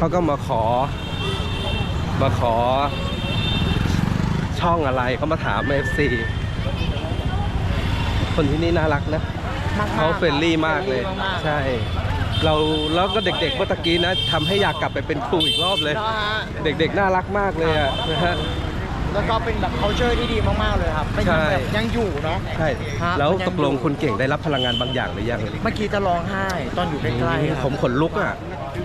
เขาก็มาขอ มาขอ ช่องอะไรเขามาถาม FC คนที่นี่น่ารักนะมากๆเขาเฟรนลี่มากเลยฟรนมากๆใช่ เราแล้วก็เด็กๆเมื่อตะกี้นะทำให้อยากกลับไปเป็นครูอีกรอบเลยเนอะฮะเด็กๆน่ารักมากเลยอะนะฮะแล้วก็เป็นแบบ culture ที่ดีมาก ๆ เลยครับเป็นใช่แบบยังอยู่เนาะใช่ฮะแล้วมันยังตกลงอยู่คุณเก่งได้รับพลังงานบางอย่างหรือยัง เมื่อกี้จะร้องไห้ตอนอยู่ใกล้ๆครับผมขนลุกอะ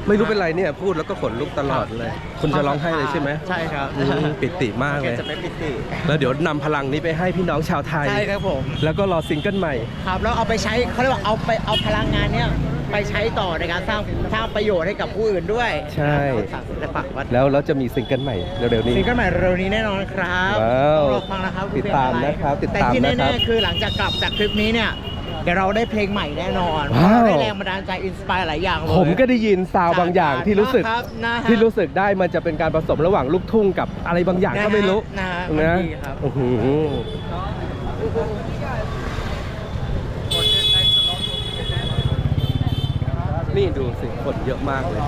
ไม่รู้เป็นไรเนี่ยพูดแล้วก็ขนลุกตลอดเลย คุณจะร้องไห้เลยใช่ไหมใช่ครับอืมปิติมากเลยจะไม่ปิติแล้วเดี๋ยวนำพลังนี้ไปให้พี่น้องชาวไทย ใช่ครับผม แล้วก็รอซิงเกิลใหม่ ครับแล้วเอาไปใช้เขาเรียกว่าเอาไปเอาพลังงานเนี้ยไปใช้ต่อในการสร้างสร้างประโยชน์ให้กับผู้อื่นด้วยใช่ ฝากศิลปะวัดแล้วเราจะมีซิงเกิลใหม่เร็วๆนี้ ซิงเกิลใหม่เร็วนี้แน่นอนครับว้าวต้องรอฟังนะครับติดตามนะครับติดตามแต่ที่นะครับ แน่ๆคือหลังจากกลับจากทริปนี้เนี่ย เดี๋ยวเราได้เพลงใหม่แน่นอนว้าวเราได้แรงบันดาลใจอินสปายหลายอย่างเลย ผมก็ได้ยินซาวด์บางอย่างที่รู้สึกครับนะฮะ ที่รู้สึกได้มันจะเป็นการผสมระหว่างลูกทุ่งกับอะไรบางอย่างก็ไม่รู้นะฮะมันนะดีครับ โอ้โหนี่ดูสิคนเยอะมากเลย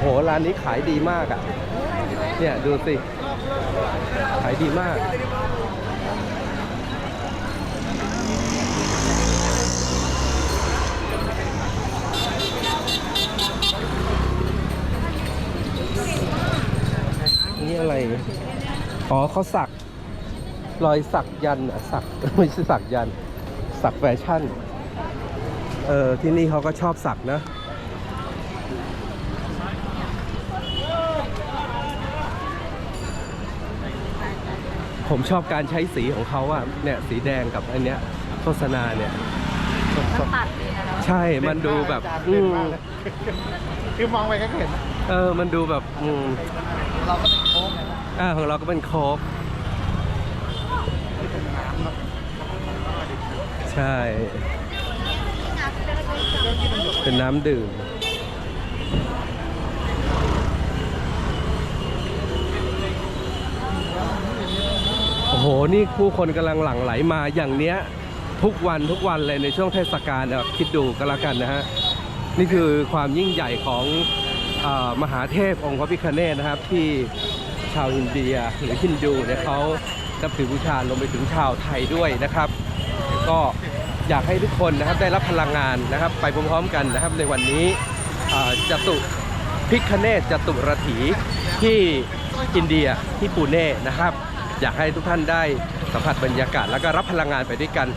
โอ้โห ร้านนี้ขายดีมากอะ เนี่ยดูสิ ขายดีมาก นี่อะไร อ๋อเขาสัก รอยสักยันอะสัก ไม่ใช่สักยัน สักแฟชั่น เออที่นี่เขาก็ชอบสักนะ ผมชอบการใช้สีของเขาอะเนี่ยสีแดงกับอันเนี้ยโฆษณาเนี่ยชอบตัดเลยนะเนาะใช่มันดูแบบอืมคือมองไปก็เห็น เออมันดูแบบอืมเราก็เป็นโค้งไงอ่าของเราก็เป็นโค้กใช่ เป็นน้ำดื่มโโห นี่ผู้คนกำลังหลั่งไหลมาอย่างเนี้ยทุกวันทุกวันเลยในช่วงเทศกาลเนี่ยคิดดูก็แล้วกันนะฮะ นี่คือความยิ่งใหญ่ของอมหาเทพองค์พระพิฆเนศนะครับ ที่ชาวอินเดียหรือฮินดูเนี่ยเขานับถือบูชารวมไปถึงชาวไทยด้วยนะครับ ก็อยากให้ทุกคนนะครับได้รับพลังงานนะครับ ไปพร้อมๆกันนะครับ ในวันนี้จตุพิฆเนศจตุรถีที่อินเดียที่ปูเน่นะครับ อยากให้ทุกท่านได้สัมผัสบรรยากาศ แล้วก็รับพลังงานไปด้วยกัน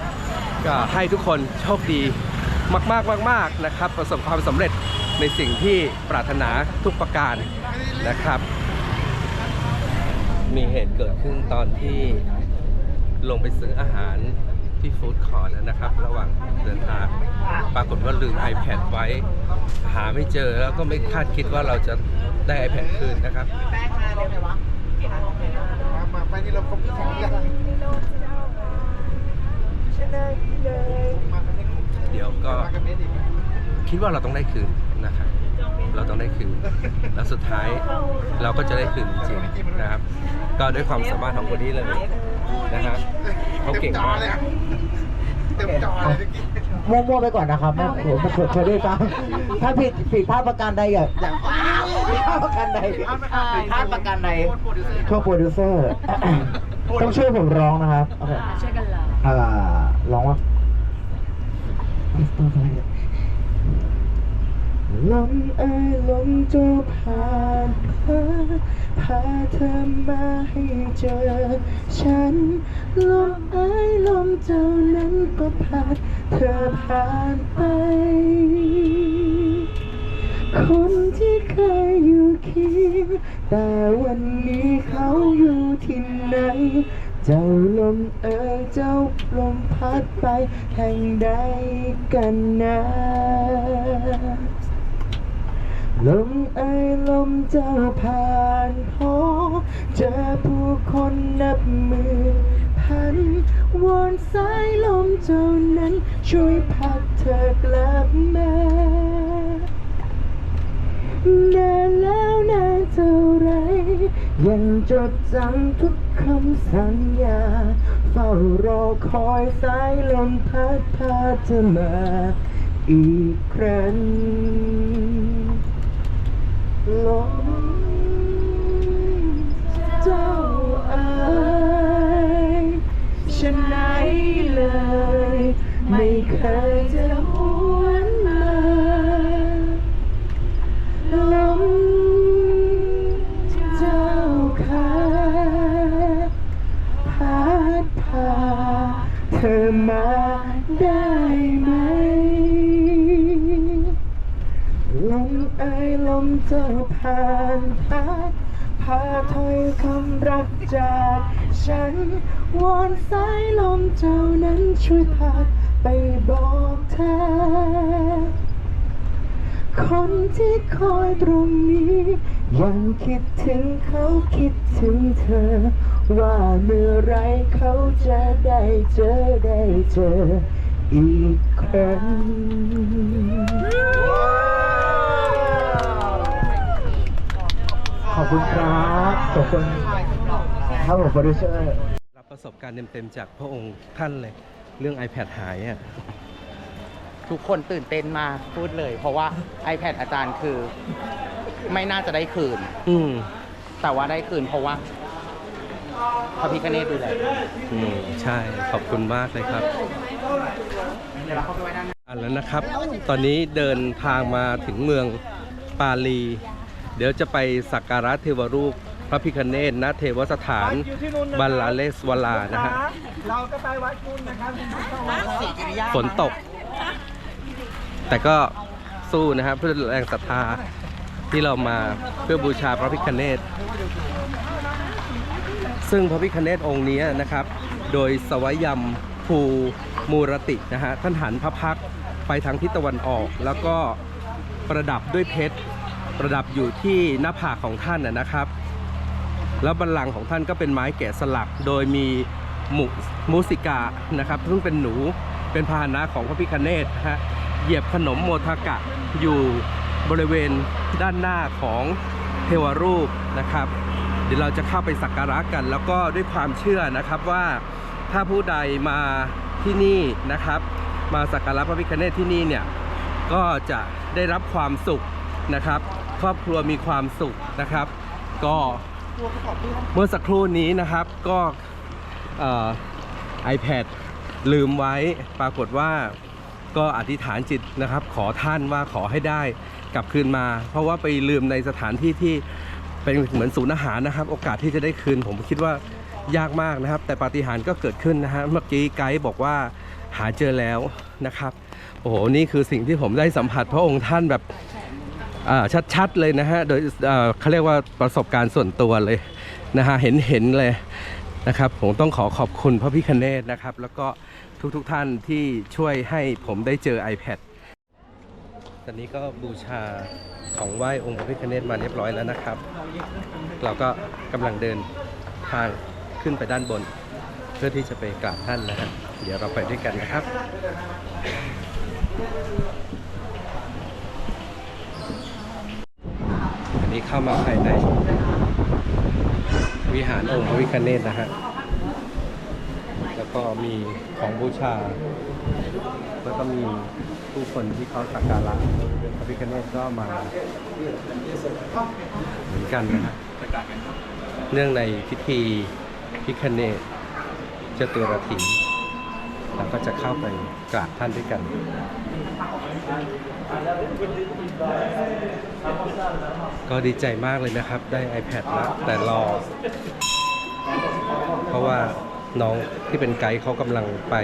ก็ให้ทุกคนโชคดีมากๆมากๆนะครับ ประสบความสำเร็จในสิ่งที่ปรารถนาทุกประการนะครับ มีเหตุเกิดขึ้นตอนที่ลงไปซื้ออาหารที่ฟู้ดคอร์ทนะครับ ระหว่างเดินทางปรากฏว่าลืม iPad ไว้ หาไม่เจอแล้วก็ไม่คาดคิดว่าเราจะได้ iPad คืนนะครับมาไป นี่เราครบสองอย่างเดี๋ยวก็คิดว่าเราต้องได้คืนนะครับเราต้องได้คืน แล้วสุดท้ายเราก็จะได้คืนจริงๆนะครับ ก็ด้วยความสามารถของคนนี้เลย นะฮะเขาเก่งมาก เต็มจอเลยเมื่อกี้มั่วๆไปก่อนนะครับไม่ผมไม่เคยได้ฟังถ้าผิดผิดพลาดประการใดอย่าอย่าผิดพลาดประการใดผิดพลาดประการใดโทษโปรดิวเซอร์ ต้องช่วยผมร้องนะครับโอเคช่วยกันเหรออ่าร้องว่า ลมเอ้ยลมจะผ่านพาพาเธอมาให้เจอ ฉัน ลมเอ้ยลมเจ้านั้นก็พาเธอผ่านไป คนที่เคยอยู่เคียงแต่วันนี้เขาอยู่ที่ไหน เจ้าลมเอ่ยเจ้าลมพัดไปแห่งใดกันนะ ลมเอ่ยลมเจ้าผ่านพบเจอผู้คนนับมือพันวอนสายลมเจ้านั้น ช่วยพัดเธอกลับมานานแล้วนานเท่าไร ยังจดจำทุกคำสัญญา เฝ้ารอคอยสายลมพัดพาเธอมาอีกครั้ง ลมเจ้าเอ๋ยฉันไหนเลย ไม่เคยจะ ตรงนี้ ยังคิดถึงเขาคิดถึงเธอ ว่าเมื่อไรเขาจะได้เจอได้เจออีกครั้งขอบคุณครับขอบคุณครับผมโปรดิวเซอร์รับประสบการณ์เต็มๆจากพระองค์ท่านเลย เรื่อง iPad หายอะ ทุกคนตื่นเต้นมากพูดเลย เพราะว่า iPad อาจารย์คือ ไม่น่าจะได้คืน อืมแต่ว่าได้คืนเพราะว่าพระพิคเนตดูแลอืมใช่ขอบคุณมากเลยครับเดี๋ยวเราเข้าไปไว้ด้านในอันแล้วนะครับ ตอนนี้เดินทางมาถึงเมืองปาลี เดี๋ยวจะไปสักการะเทวรูปพระพิคเนศณเทวสถานบัลลาเลสวลานะฮะเราก็ไปวัดคุณนะครับฝนตก แต่ก็สู้นะครับเพื่อแรงศรัทธาที่เรามาเพื่อบูชาพระพิคเนศซึ่งพระพิคเนศองค์นี้นะครับ โดยสวยัมภูมูรตินะฮะท่านหันพระพักไปทางทิศตะวันออก แล้วก็ประดับด้วยเพชรประดับอยู่ที่หน้าผากของท่านนะครับ แล้วบัลลังก์ของท่านก็เป็นไม้แกะสลักโดยมีมุมูสิกานะครับซึ่งเป็นหนูเป็นพาหนะของพระพิคเนตนะฮะ เหยียบขนมโมทากะอยู่บริเวณด้านหน้าของเทวรูปนะครับ เดี๋ยวเราจะเข้าไปสักการะกัน แล้วก็ด้วยความเชื่อนะครับว่าถ้าผู้ใดมาที่นี่นะครับ มาสักการะพระพิคเนตที่นี่เนี่ยก็จะได้รับความสุขนะครับ ครอบครัวมีความสุขนะครับ ก็เมื่อสักครู่นี้นะครับก็เอ่อ iPad ลืมไว้ปรากฏว่า ก็อธิษฐานจิตนะครับ ขอท่านว่าขอให้ได้กลับคืนมา เพราะว่าไปลืมในสถานที่ที่เป็นเหมือนศูนย์อาหารนะครับ โอกาสที่จะได้คืนผมคิดว่ายากมากนะครับ แต่ปาฏิหาริย์ก็เกิดขึ้นนะฮะเมื่อกี้ไกด์บอกว่าหาเจอแล้วนะครับโอ้โหนี่คือสิ่งที่ผมได้สัมผัสพระองค์ท่านแบบชัดๆเลยนะฮะโดยเอ่อเขาเรียกว่าประสบการณ์ส่วนตัวเลยนะฮะเห็นเห็นเลย นะครับผมต้องขอขอบคุณพระพิคเนตนะครับ แล้วก็ทุกๆทท่านที่ช่วยให้ผมได้เจอ iPad ตอนนี้ก็บูชาของไหว้องค์พระพิคเนตมาเรียบร้อยแล้วนะครับ เราก็กำลังเดินทางขึ้นไปด้านบน เพื่อที่จะไปกราบท่านนะฮะเดี๋ยวเราไปด้วยกันนะครับอันนี้เข้ามาภายใน วิหารองค์พระวิคเนตนะฮะ แล้วก็มีของบูชา แล้วก็มีผู้คนที่เขาสักการะพระพิคเนตก็มาเหมือนกันนะฮะเนื่องในพิธีพิคเนตเจตุรถีเราก็จะเข้าไปกราบท่านด้วยกัน ก็ดีใจมากเลยนะครับ ได้ iPad แล้วแต่รอ เพราะว่าน้องที่เป็นไกด์เขากำลังไป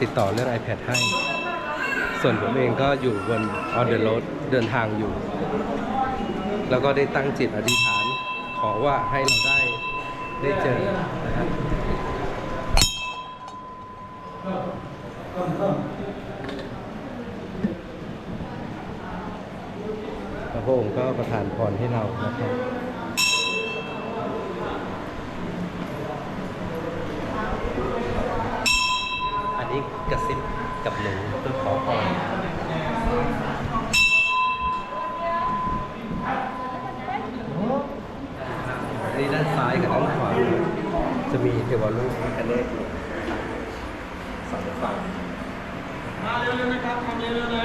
ติดต่อเรื่อง iPad ให้ ส่วนผมเองก็อยู่บน on the road เดินทางอยู่ แล้วก็ได้ตั้งจิตอธิษฐาน ขอว่าให้เราได้ได้เจอนะครับ พระองค์ก็ประทานพรให้เรานะครับอันนี้กระซิบกับหนูเพื่อขอพรนี่ด้านซ้ายกับด้านขวาจะมีเทวรูปพระคเนศสองฝั่งมาเร็วๆนะครับทำเร็วๆนะ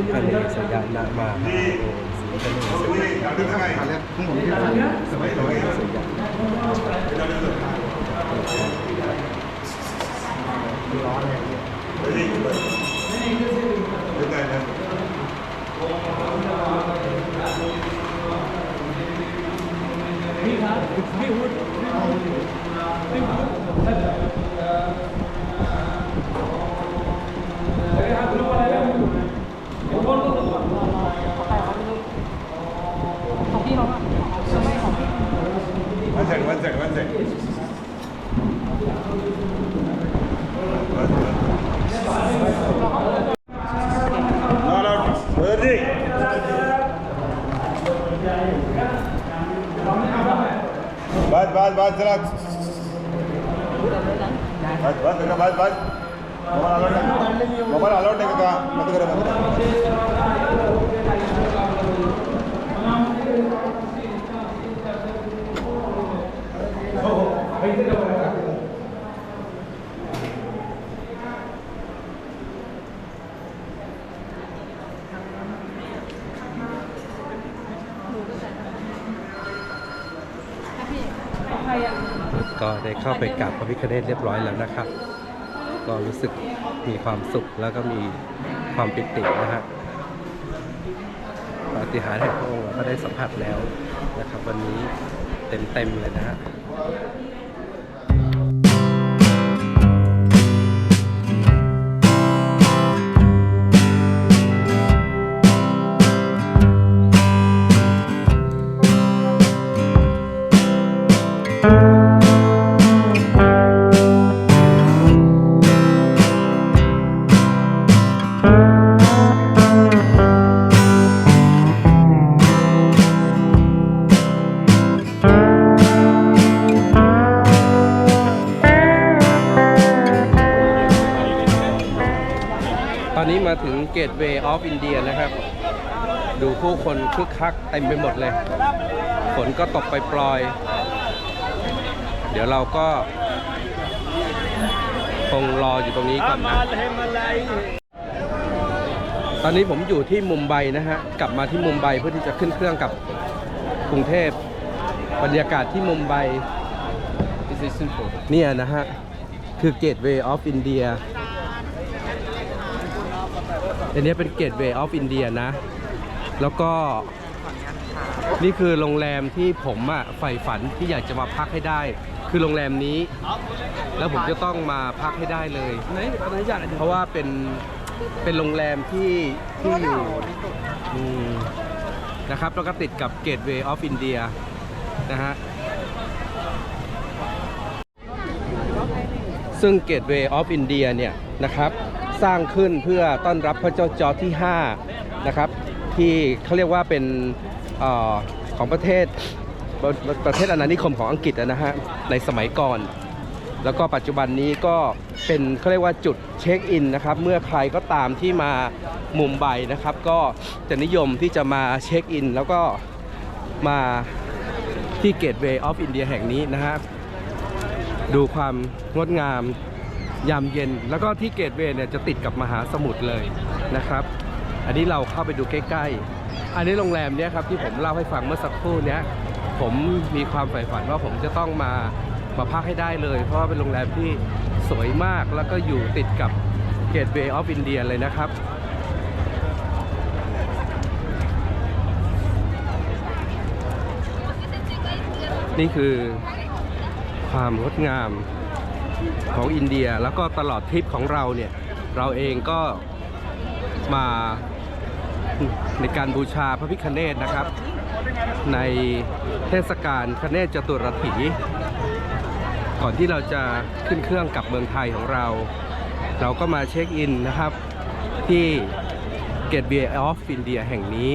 ศัพท์มาสุขเนสยานามาหาโอสุขเนสยาบาสบ one side, one side. Not out. Worthy. बस बस बस चला बस बस बेटा बस बस मोबाइल अलाउड नहीं मोबाइल अलाउड नहीं करता मत करो मत ก็ได้เข้าไปกราบพระพิฆเนศเรียบร้อยแล้วนะครับ ก็รู้สึกมีความสุขแล้วก็มีความปิตินะฮะปาฏิหาริย์แห่งพระองค์เราก็ได้สัมผัสแล้วนะครับ วันนี้เต็มๆเลยนะฮะ เกตเวย์ออฟอินเดียนะครับ ดูผู้คนคึกคักเต็มไปหมดเลย ฝนก็ตกไปปลอยๆเดี๋ยวเราก็คงรออยู่ตรงนี้ก่อนนะ ตอนนี้ผมอยู่ที่มุมไบนะฮะ กลับมาที่มุมไบเพื่อที่จะขึ้นเครื่องกับกรุงเทพ บรรยากาศที่มุมไบเนี่ยนะฮะ คือเกตเวย์ อันนี้เป็นเกตเวย์ออฟอินเดียนะ แล้วก็นี่คือโรงแรมที่ผมอะใฝ่ฝันที่อยากจะมาพักให้ได้ คือโรงแรมนี้ แล้วผมจะต้องมาพักให้ได้เลย เพราะว่าเป็นเป็นโรงแรมที่ที่อยู่อืมนะครับแล้วก็ติดกับเกตเวย์ออฟอินเดียนะฮะซึ่งเกตเวย์ออฟอินเดียเนี่ยนะครับ สร้างขึ้นเพื่อต้อนรับพระเจ้าจอร์จที่5นะครับที่เขาเรียกว่าเป็นออของประเทศปรประเทศอาณานิคมของอังกฤษนะฮะในสมัยก่อน แล้วก็ปัจจุบันนี้ก็เป็นเขาเรียกว่าจุดเช็คอินนะครับ เมื่อใครก็ตามที่มามุมไบนะครับ ก็จะนิยมที่จะมาเช็คอิน แล้วก็มาที่เกตเวย์ออฟอินเดียแห่งนี้นะฮะดูความงดงาม ยามเย็น แล้วก็ที่เกตเวย์เนี่ยจะติดกับมหาสมุทรเลยนะครับ อันนี้เราเข้าไปดูใกล้ๆ อันนี้โรงแรมเนี่ยครับที่ผมเล่าให้ฟังเมื่อสักครู่เนี้ยผมมีความใฝ่ฝันว่าผมจะต้องมามาพักให้ได้เลย เพราะว่าเป็นโรงแรมที่สวยมากแล้วก็อยู่ติดกับเกตเวย์ออฟอินเดียเลยนะครับนี่คือความงดงาม ของอินเดียแล้วก็ตลอดทริปของเราเนี่ย เราเองก็มาในการบูชาพระพิคเนตนะครับ ในเทศกาลคเนศจตุรถีก่อนที่เราจะขึ้นเครื่องกลับเมืองไทยของเรา เราก็มาเช็คอินนะครับที่เกตเบียร์ออฟอินเดียแห่งนี้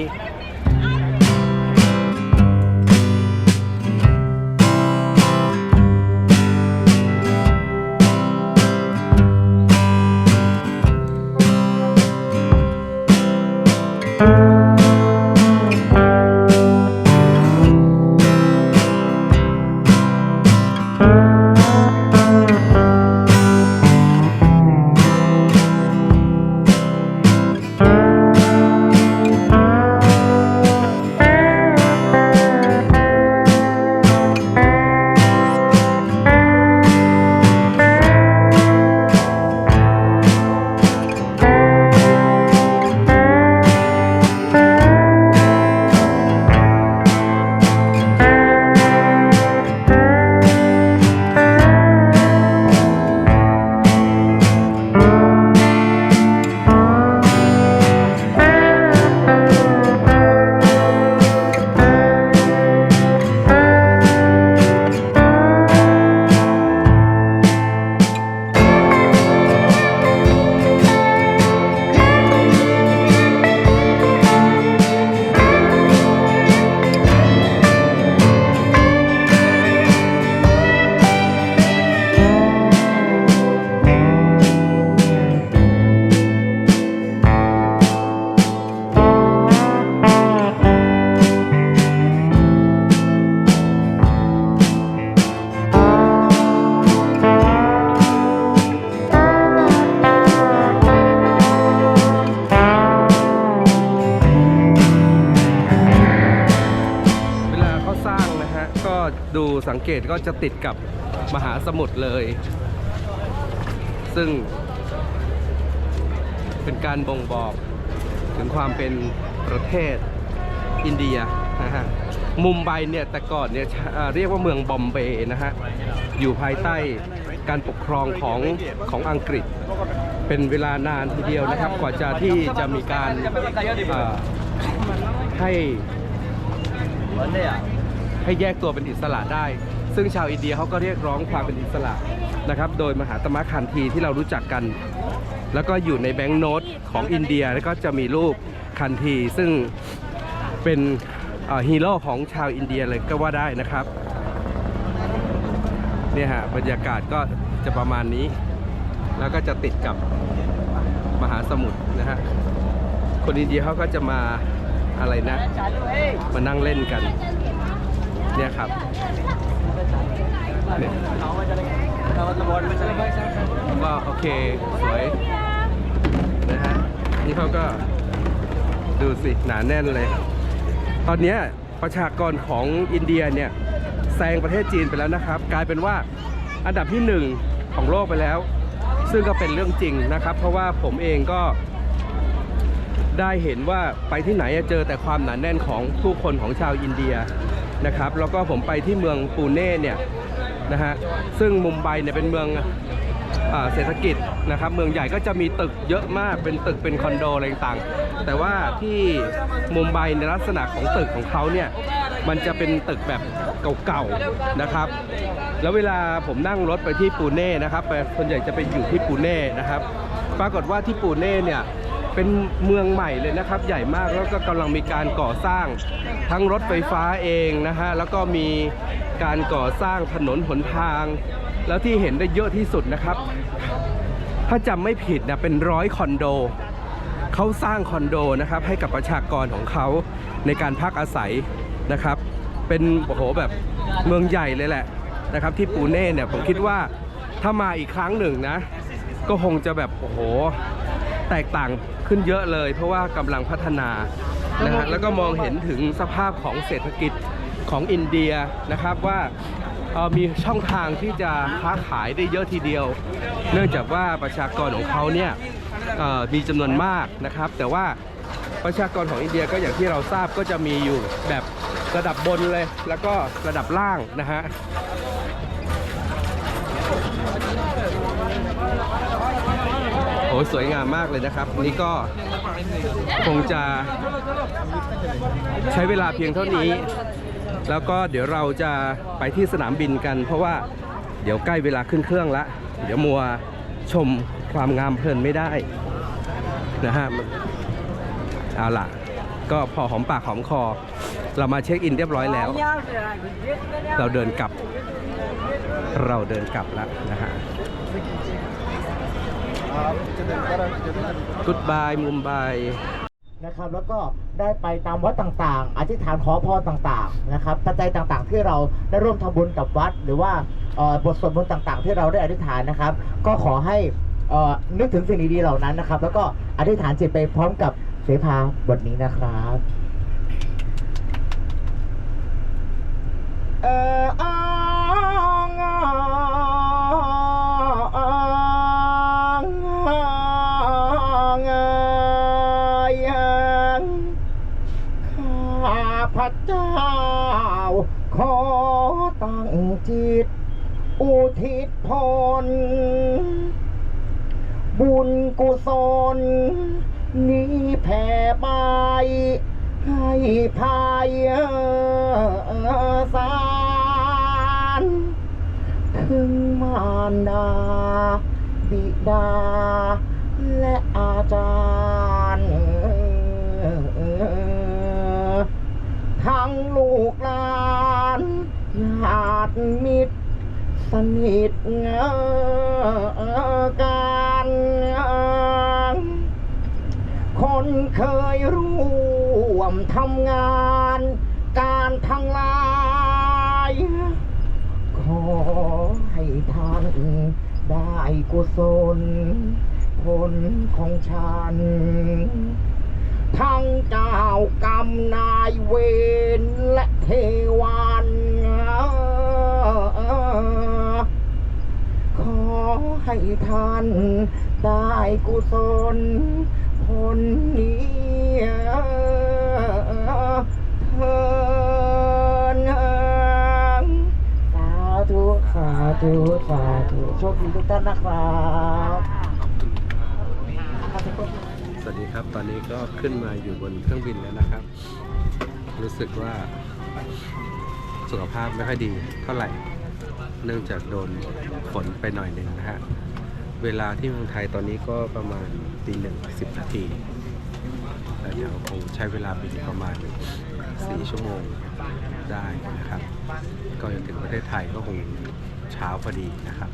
ก็จะติดกับมหาสมุทรเลย ซึ่ง เป็นการบ่งบอกถึงความเป็นประเทศอินเดียนะฮะมุมไบเนี่ยแต่ก่อนเนี่ยเรียกว่าเมืองบอมเบย์นะฮะอยู่ภายใต้การปกครองของของอังกฤษ เป็นเวลานานทีเดียวนะครับ กว่าจะที่จะมีการให้ให้แยกตัวเป็นอิสระได้ ซึ่งชาวอินเดียเขาก็เรียกร้องความเป็นอิสระนะครับ โดยมหาตมะคันธีที่เรารู้จักกัน แล้วก็อยู่ในแบงก์โน้ตของอินเดียแล้วก็จะมีรูปคันธีซึ่งเป็นฮีโร่ของชาวอินเดียเลยก็ว่าได้นะครับเนี่ยฮะบรรยากาศก็จะประมาณนี้ แล้วก็จะติดกับมหาสมุทรนะฮะคนอินเดียเขาก็จะมาอะไรนะ มานั่งเล่นกัน เนี่ยครับ ก็โอเค สวย นะฮะ นี่เขาก็ดูสิ หนาแน่นเลย ตอนนี้ประชากรของอินเดียเนี่ย แซงประเทศจีนไปแล้วนะครับ กลายเป็นว่าอันดับที่หนึ่งของโลกไปแล้ว ซึ่งก็เป็นเรื่องจริงนะครับ เพราะว่าผมเองก็ได้เห็นว่าไปที่ไหนเจอแต่ความหนาแน่นของผู้คนของชาวอินเดียนะครับ แล้วก็ผมไปที่เมืองปูเน่เนี่ย นะฮะซึ่งมุมไบเนี่ยเป็นเมืองเศรษฐกิจนะครับเมืองใหญ่ก็จะมีตึกเยอะมากเป็นตึกเป็นคอนโดอะไรต่างๆแต่ว่าที่มุมไบในลักษณะของตึกของเขาเนี่ยมันจะเป็นตึกแบบเก่าๆนะครับ แล้วเวลาผมนั่งรถไปที่ปูเน่นะครับไปส่วนใหญ่จะไปอยู่ที่ปูเน่นะครับ ปรากฏว่าที่ปูเน่เนี่ยเป็นเมืองใหม่เลยนะครับ ใหญ่มากแล้วก็กำลังมีการก่อสร้างทั้งรถไฟฟ้าเองนะฮะแล้วก็มี การก่อสร้างถนนหนทาง แล้วที่เห็นได้เยอะที่สุดนะครับ ถ้าจำไม่ผิดนะเป็นร้อยคอนโดเขาสร้างคอนโดนะครับให้กับประชากรของเขาในการพักอาศัยนะครับ เป็นโอ้โหแบบเมืองใหญ่เลยแหละนะครับ ที่ปูเน่เนี่ยผมคิดว่าถ้ามาอีกครั้งหนึ่งนะ ก็คงจะแบบโอ้โหแตกต่างขึ้นเยอะเลย เพราะว่ากำลังพัฒนานะฮะแล้วก็มองเห็นถึงสภาพของเศรษฐกิจ ของอินเดียนะครับว่ามีช่องทางที่จะค้าขายได้เยอะทีเดียว เนื่องจากว่าประชากรของเขาเนี่ยมีจำนวนมากนะครับ แต่ว่าประชากรของอินเดียก็อย่างที่เราทราบก็จะมีอยู่แบบระดับบนเลย แล้วก็ระดับล่างนะฮะโอ้สวยงามมากเลยนะครับ นี่ก็คงจะใช้เวลาเพียงเท่านี้ แล้วก็เดี๋ยวเราจะไปที่สนามบินกัน เพราะว่าเดี๋ยวใกล้เวลาขึ้นเครื่องละ เดี๋ยวมัวชมความงามเพลินไม่ได้นะฮะเอาล่ะ ก็พอหอมปากหอมคอ เรามาเช็คอินเรียบร้อยแล้ว เราเดินกลับ เราเดินกลับแล้วนะฮะ Goodbye มุมไบ นะครับ แล้วก็ได้ไปตามวัดต่างๆ อธิษฐานขอพรต่างๆนะครับปัจจัยต่างๆ ที่เราได้ร่วมทำบุญกับวัด หรือว่าบทสวดมนต์ต่าง ๆ ที่เราได้อธิษฐานนะครับ ก็ขอให้นึกถึงสิ่งดีๆเหล่านั้นนะครับ แล้วก็อธิษฐานจิตไปพร้อมกับเสภาบทนี้นะครับเออ เจ้า ขอตั้งจิต อุทิศพลบุญกุศล นี้แผ่ไปให้ภายสารถึงมารดา บิดา และอาจารย์ ทั้งลูกหลานญาติมิตร สนิทกันคนเคยร่วมทำงาน การทั้งหลายขอให้ท่านได้กุศลผลของฉัน ทั้งเจ้ากรรมนายเวรและเทวันขอให้ท่านได้กุศลผลนี้เทินสาธุสาธุสาธุโชคดีทุกท่านนะครับ ครับ ตอนนี้ก็ขึ้นมาอยู่บนเครื่องบินแล้วนะครับ รู้สึกว่าสุขภาพไม่ค่อยดีเท่าไหร่ เนื่องจากโดนฝนไปหน่อยหนึ่งนะฮะ เวลาที่เมืองไทยตอนนี้ก็ประมาณตีหนึ่งสิบนาทีแต่เดี๋ยวคงใช้เวลาบินประมาณ4ชั่วโมงได้นะครับ ก็จะถึงประเทศไทยก็คงเช้าพอดีนะครับ